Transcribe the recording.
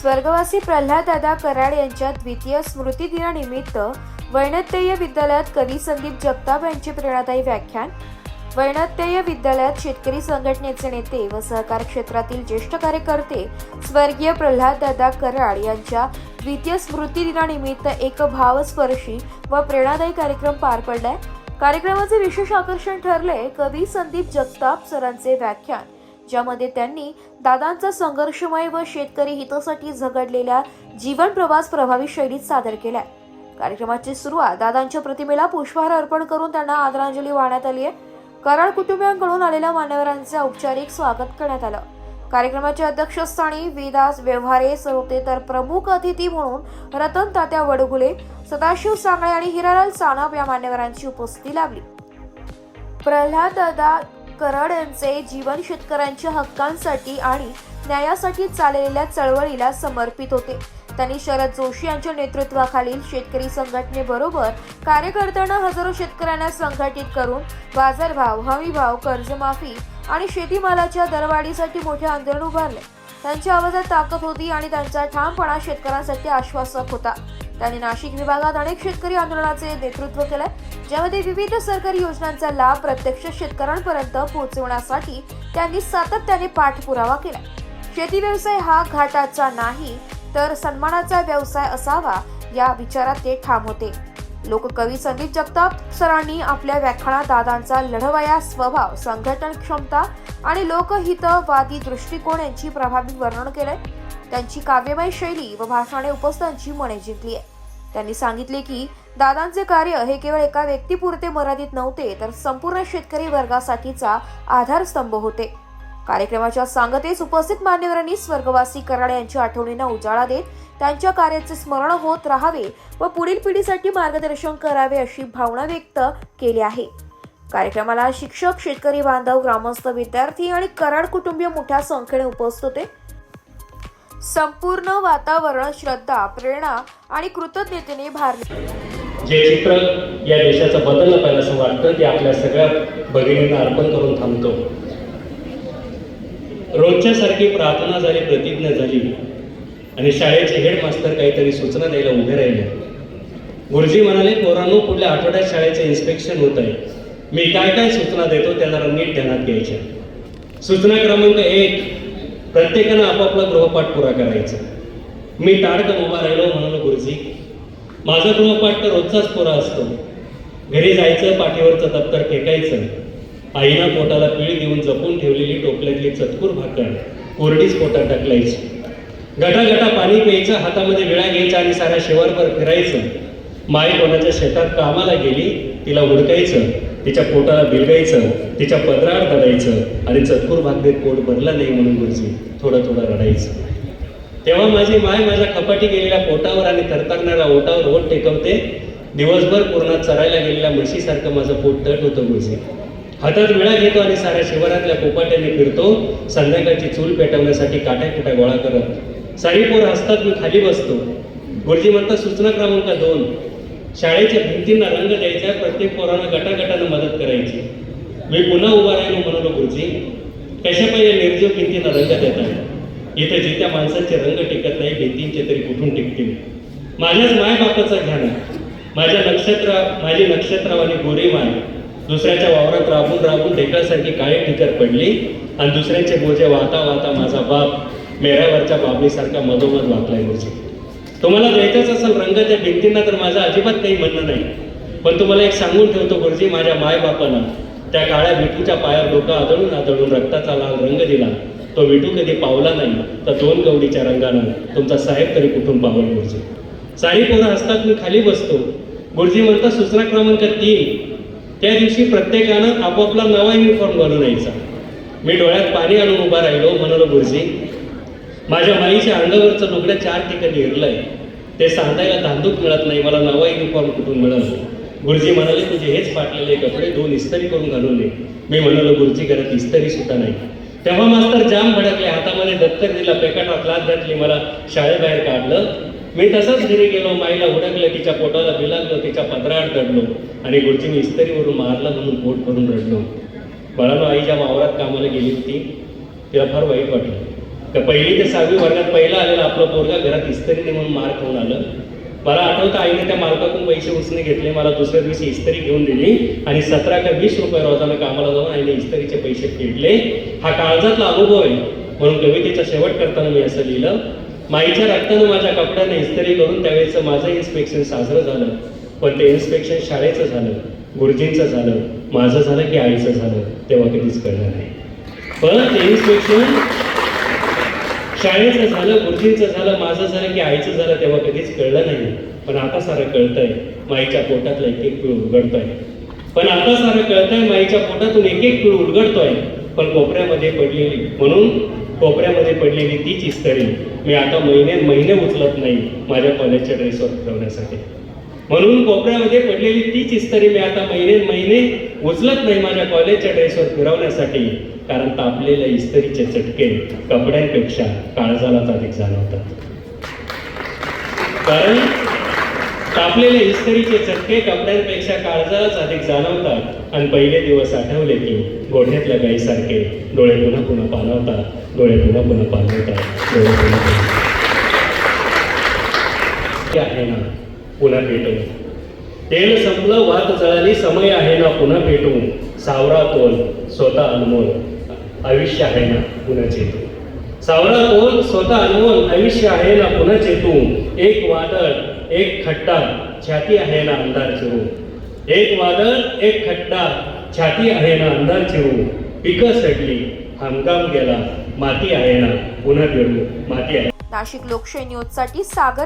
स्वर्गवासी प्रल्हाददादा कराड यांच्या द्वितीय स्मृतिदिनानिमित्त वैनतेय विद्यालयात कवी संदीप जगताप यांचे प्रेरणादायी व्याख्यान वैनतेय विद्यालयात शेतकरी संघटनेचे नेते व सहकार क्षेत्रातील ज्येष्ठ कार्यकर्ते स्वर्गीय प्रल्हाददादा कराड यांच्या द्वितीय स्मृतिदिनानिमित्त एक भावस्पर्शी व प्रेरणादायी कार्यक्रम पार पडलाय. कार्यक्रमाचे विशेष आकर्षण ठरले कवी संदीप जगताप सरांचे व्याख्यान. ज्यामध्ये त्यांनी दादांचा संघर्षमय व शेतकरी हितासाठी झगडलेल्या जीवन प्रवास प्रभावी शैलीत सादर केलाय. कार्यक्रमाची सुरुवात दादांच्या प्रतिमेला पुष्पहार अर्पण करून त्यांना आदरांजली वाहण्यात आली आहे. कराड कुटुंबियांकडून आलेल्या मान्यवरांचे औपचारिक स्वागत करण्यात आलं. कार्यक्रमाच्या अध्यक्षस्थानी विदास व्यवहारे होते तर प्रमुख अतिथी म्हणून रतन तात्या वडगुले सदाशिव सांगळे आणि हिरालाल सानप या मान्यवरांची उपस्थिती लाभली. प्रल्हाद दादा कराड यांचे जीवन शेतकऱ्यांच्या हक्कांसाठी आणि न्यायासाठी चाललेल्या चळवळीला समर्पित होते. त्यांनी शरद जोशी यांच्या नेतृत्वाखालील शेतकरी संघटनेबरोबर कार्यकर्त्यांना हजारो शेतकऱ्यांना संघटित करून बाजारभाव हमीभाव कर्जमाफी आणि शेतीमालाच्या दरवाढीसाठी मोठे आंदोलन उभारले. त्यांच्या आवाजात ताकद होती आणि त्यांचा ठामपणा शेतकऱ्यांसाठी आश्वासक होता. त्यांनी नाशिक विभागात अनेक शेतकरी आंदोलनाचे नेतृत्व केले ज्यामध्ये विविध सरकारी योजनांचा लाभ प्रत्यक्ष शेतकऱ्यांपर्यंत पोहोचवण्यासाठी त्यांनी सातत्याने पाठपुरावा केला शेती व्यवसाय हा घाटाचा नाही तर सन्मानाचा व्यवसाय असावा या विचारात ते ठाम होते. लोककवी संदीप जगताप सरांनी आपल्या व्याख्यानात दादांचा लढवया स्वभाव संघटन क्षमता आणि लोकहितवादी दृष्टिकोन यांची प्रभावी वर्णन केले त्यांची काव्यमय शैली व भाषणे उपस्थांची मने जिंकली आहे. त्यांनी सांगितले की दादांचे कार्य हे केवळ एका व्यक्तीपुरते मर्यादित नव्हते तर संपूर्ण शेतकरी वर्गासाठीचा आधारस्तंभ होते. कार्यक्रमाच्या सांगतेस उपस्थित मान्यवरांनी स्वर्गवासी कराड यांच्या आठवणींना उजाळा देत त्यांच्या कार्याचे स्मरण होत राहावे व पुढील पिढीसाठी मार्गदर्शन करावे अशी भावना व्यक्त केली आहे. कार्यक्रमाला शिक्षक शेतकरी बांधव ग्रामस्थ विद्यार्थी आणि कराड कुटुंबीय मोठ्या संख्येने उपस्थित होते. संपूर्ण वातावरण श्रद्धा प्रेरणा आणि कृतज्ञतेने भारले जे चित्र या देशाचं बदललं पाहिजे असं वाटतं ते आपल्या सगळ्या भगिनींना अर्पण करून थांबतो. रोजच्या सारखी प्रार्थना झाली प्रतिज्ञा झाली आणि शाळेचे हेडमास्तर काहीतरी सूचना द्यायला उभे राहिले. गुरुजी म्हणाले पोरांनो पुढल्या आठवड्यात शाळेचे इन्स्पेक्शन होत आहे. मी काय काय सूचना देतो त्या जरा नीट ध्यानात घ्यायच्या सूचना क्रमांक एक प्रत्येकानं आपापला गृहपाठ पुरा करायचा. मी ताडकन उभा राहिलो म्हणालो गुरुजी माझा गृहपाठ तर रोजचाच पुरा असतो. घरी जायचं पाठीवरचं दप्तर फेकायचं आईनं पोटाला पीळ देऊन जपून ठेवलेली टोपल्यातली चतकूर भाकर कोरडीच पोटात टाकलायची गटा गटा पाणी प्यायचं हातामध्ये विळा घ्यायचा आणि साऱ्या शिवारभर फिरायचं. माई कोणाच्या शेतात कामाला गेली तिला हुडकायचं. तिच्या पोटाला बिलगायचं तिच्या पदराड दडायचं आणि चतकूर भाकरीत पोट भरलं नाही म्हणून गुरुजी थोडं थोडं रडायचं. तेव्हा माझी माय माझ्या कपाटी गेलेल्या पोटावर आणि थरथरणाऱ्या ओटावर ओट टेकवते दिवसभर पूर्णात चरायला गेलेल्या म्हशीसारखं माझं पोट तट होतं गुरुजी. हातात विळा घेतो आणि साऱ्या शिवारातल्या पोपाट्याने फिरतो संध्याकाळची चूल पेटवण्यासाठी काट्या कुट्या गोळा करत. सारी पोर हसतात मी खाली बसतो. गुरुजी म्हणतात सूचना क्रमांक दोन शाळेच्या भिंतींना रंग द्यायचा प्रत्येक पोरानं गटागटानं मदत करायची. मी पुन्हा उभा राहिलो म्हणालो गुरुजी कशा पाहिजे निर्जीव भिंतींना रंग देतात इथे जित्या माणसांचे रंग टिकत नाही भिंतींचे तरी कुठून टिकतील? माझ्याच मायबापाचा घ्यान माझ्या नक्षत्र माझी नक्षत्रावाली गोरी माय दुसऱ्याच्या वावरात राबून राबून ढेकळासारखी काळी ठिकर पडली आणि दुसऱ्याचे बोजे वाहता वाहता माझा बाप मेऱ्यावरच्या बाबलीसारखा मधोमध वाकलाय गुरुजी. तुम्हाला द्यायचाच असेल रंग त्या भिंतींना तर माझं अजिबात काही म्हणणं नाही. पण तुम्हाला एक सांगून ठेवतो गुरुजी माझ्या मायबापानं त्या काळ्या विठूच्या पायावर डोकं आदळून आदळून रक्ताचा लाल रंग दिला. तो विठू कधी पावला नाही तर दोन गवडीच्या रंगानं तुमचा साहेब तरी कुठून पावल गुरुजी. सारी पोरं असतात मी खाली बसतो. गुरुजी म्हणतात सूचना क्रमांक तीन. त्या दिवशी प्रत्येकानं आपापला नवा युनिफॉर्म घालून यायचा. मी डोळ्यात पाणी आणून उभा राहिलो म्हणालो गुरुजी माझ्या माईच्या अंगावरचं लुगडं चार ठिकाणी हिरलंय. ते सांगायला धांदूक मिळत नाही मला नवा युनिफॉर्म कुठून मिळाल? गुरुजी म्हणाले तुझे हेच फाटलेले कपडे दोन इस्तरी करून घालून ये. मी म्हणालो गुरुजी घरात इस्तरी सुद्धा नाही. तेव्हा मास्तर जाम भडकले हातामध्ये दत्तर दिला पेकाटात लाच घातली मला शाळेबाहेर काढलं. मी तसंच घरी गेलो माईला उडकलं तिच्या पोटाला बिलागलो तिच्या पदरात दडलो आणि गुरुजीने इस्तरीवरून मारलं म्हणून पोट भरून रडलो. बाळानो आई ज्या वावरात कामाला गेली होती तिला फार वाईट वाटलं. तर पहिली ते सहावी वर्गात पहिला आलेला आपलं पोरगा घरात इस्त्री नाही म्हणून मार्क होऊन आलं. मला आठवतं आईने त्या मालकातून पैसे उसने घेतले मला दुसऱ्या दिवशी इस्त्री घेऊन दिली आणि सतरा का वीस रुपये रोजानं कामाला जाऊन आईने इस्त्रीचे पैसे फेडले. हा काळजातला अनुभव आहे. म्हणून कवितेचा शेवट करताना मी असं लिहिलं माईच्या रक्तानं माझ्या कपड्याने इस्त्री करून त्यावेळेचं माझं इन्स्पेक्शन साजरं झालं. पण ते इन्स्पेक्शन शाळेचं झालं गुरुजींचं झालं माझं झालं की आईचं झालं तेव्हा कधीच कळलं नाही. पण ते इन्स्पेक्शन शाळेचं झालं गुरुजींचं झालं माझं झालं की आईचं झालं तेव्हा कधीच कळलं नाही. पण आता सारं कळतंय. माईच्या पोटातलं एक एक पिळ उलगडतोय. पण आता सारं कळतंय माईच्या पोटातून एक एक पिळ उलगडतोय. पण कोपऱ्यामध्ये पडलेली म्हणून कोपऱ्यामध्ये पडलेली तीच इस्तरी मी आता महिने महिने उचलत नाही माझ्या कॉलेजच्या ड्रेसवर ठेवण्यासाठी म्हणून कोपऱ्यामध्ये पडलेली तीच इस्तरी मी आता महिने महिने उचलत नाही माझ्या कॉलेजच्या ड्रेसवर फिरवण्यासाठी. कारण तापलेल्या इस्तरीचे चटके कपड्यांपेक्षा काळजालाच अधिक जाणवतात. कारण तापलेले इस्तरीचे चटके कपड्यांपेक्षा काळजालाच अधिक जाणवतात. आणि पहिले दिवस आठवले की गोठ्यातल्या गाईसारखे डोळे पुन्हा पुन्हा पालवतात डोळे पुन्हा पुन्हा पालवतात डोळे पुन्हा ते आहे ना पुन्हा भेटू तेल संपलं वात जळाली समय आहे ना पुन्हा भेटू सावरा तोल स्वतः अनमोल. आयुष्य आहे ना पुन्हा चेतू सावळा कोण स्वतः अनमोल आयुष्य आहे ना पुन्हा चेतू एक वादळ एक खट्टा छाती आहे ना अंधार चिरू. एक वादळ एक खट्टा छाती आहे ना अंधार चिरू. पिकं सडली हमकाम गेला माती आहे ना पुन्हा पेरू माती आहे. नाशिक लोकशाही न्यूजसाठी सागर